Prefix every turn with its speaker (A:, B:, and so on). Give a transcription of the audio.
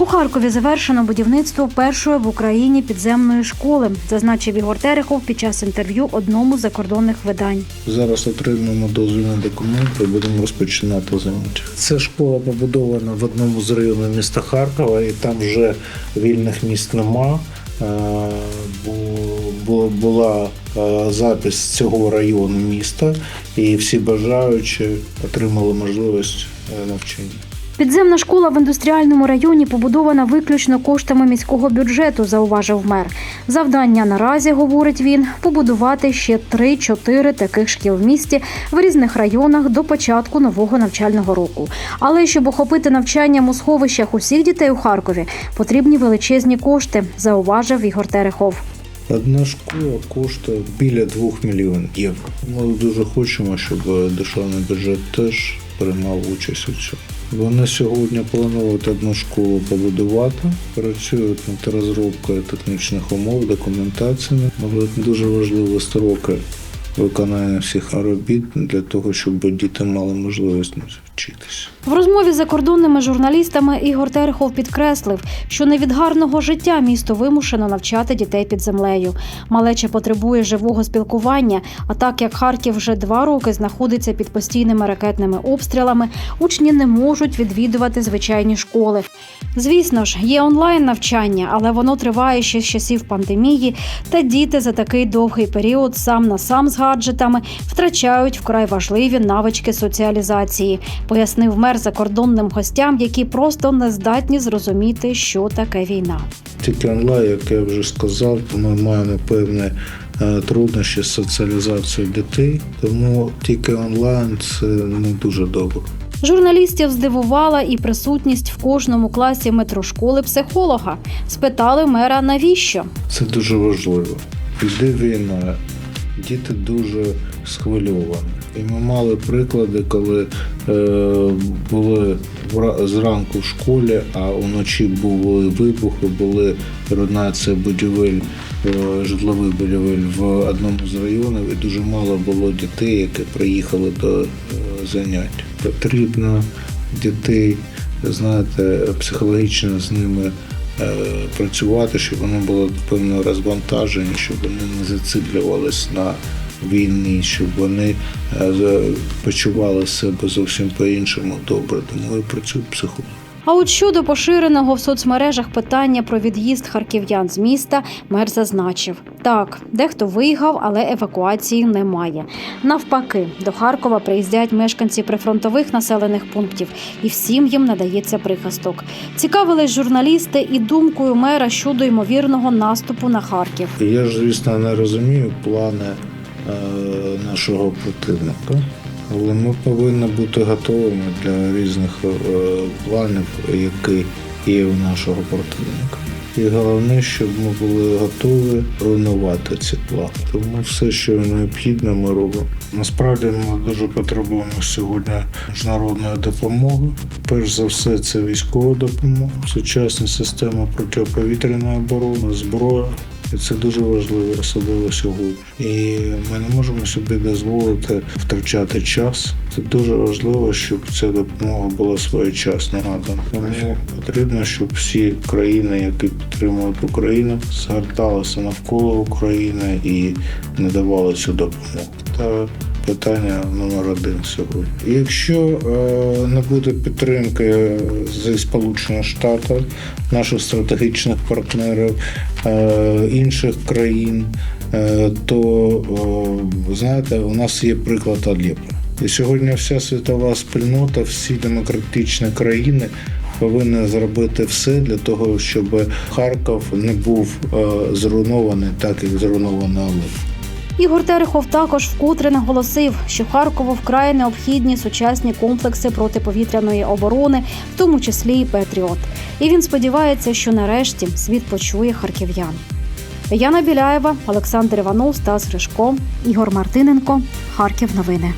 A: У Харкові завершено будівництво першої в Україні підземної школи, зазначив Ігор Терехов під час інтерв'ю одному з закордонних видань.
B: Зараз отримуємо дозвільні документи будемо розпочинати заняття. Ця школа побудована в одному з районів міста Харкова, і там вже вільних місць нема. Е, бо- бо була е, запис цього району міста, і всі бажаючі отримали можливість е, навчання.
A: Підземна школа в індустріальному районі побудована виключно коштами міського бюджету, зауважив мер. Завдання наразі, говорить він, побудувати ще 3-4 таких шкіл в місті в різних районах до початку нового навчального року. Але щоб охопити навчанням у сховищах усіх дітей у Харкові, потрібні величезні кошти, зауважив Ігор Терехов.
B: Одна школа коштує біля 2 мільйонів євро. Ми дуже хочемо, щоб державний бюджет теж приймав участь у цьому. Вони сьогодні планують одну школу побудувати, працюють над розробкою технічних умов, документаціями. Але дуже важливі строки виконання всіх робіт для того, щоб діти мали можливість вчитися.
A: В розмові з закордонними журналістами Ігор Терехов підкреслив, що не від гарного життя місто вимушено навчати дітей під землею. Малеча потребує живого спілкування. А так як Харків вже два роки знаходиться під постійними ракетними обстрілами, учні не можуть відвідувати звичайні школи. Звісно ж, є онлайн навчання, але воно триває ще з часів пандемії, та діти за такий довгий період сам на сам з гаджетами втрачають вкрай важливі навички соціалізації, пояснив мер закордонним гостям, які просто не здатні зрозуміти, що таке війна.
B: Тільки онлайн, як я вже сказав, ми маємо певні е, труднощі з соціалізацією дітей, тому тільки онлайн це не дуже добре.
A: Журналістів здивувала і присутність в кожному класі метрошколи психолога. Спитали мера, навіщо?
B: Це дуже важливо. Іде війна, діти дуже схвильовані. І ми мали приклади, коли е, були зранку в школі, а уночі були вибухи, були руйнація будівель, е, житлових будівель в одному з районів, і дуже мало було дітей, які приїхали до е, занять. Потрібно дітей, знаєте, психологічно з ними е, працювати, щоб вони були певно розвантажені, щоб вони не зациклювалися на війні, щоб вони е, почували себе зовсім по-іншому добре. Тому і працюють психологи.
A: А от щодо поширеного в соцмережах питання про від'їзд харків'ян з міста, мер зазначив: так, дехто виїхав, але евакуації немає. Навпаки, до Харкова приїздять мешканці прифронтових населених пунктів, і всім їм надається прихисток. Цікавились журналісти і думкою мера щодо ймовірного наступу на Харків.
B: Я ж, звісно, не розумію плани нашого противника, але ми повинні бути готовими для різних е, планів, які є у нашого противника. І головне, щоб ми були готові руйнувати ці плани. Тому все, що необхідно, ми робимо. Насправді ми дуже потребуємо сьогодні міжнародної допомоги. Перш за все, це військова допомога, сучасні системи протиповітряної оборони, зброя. Це дуже важливо, особливо сьогодні. І ми не можемо собі дозволити втрачати час. Це дуже важливо, щоб ця допомога була своєчасно надана. Тому потрібно, щоб всі країни, які підтримують Україну, згорталися навколо України і надавали цю допомогу. Питання номер один сьогодні. Якщо е, не буде підтримки зі Сполучених Штатів, наших стратегічних партнерів, е, інших країн, е, то знаєте, у нас є приклад Алєпо. І сьогодні вся світова спільнота, всі демократичні країни повинні зробити все для того, щоб Харків не був зруйнований, так як зруйновано Алепо.
A: Ігор Терехов також вкотре наголосив, що Харкову вкрай необхідні сучасні комплекси протиповітряної оборони, в тому числі і Петріот. І він сподівається, що нарешті світ почує харків'ян. Яна Біляєва, Олександр Іванов, Стас Гришко, Ігор Мартиненко. Харків новини.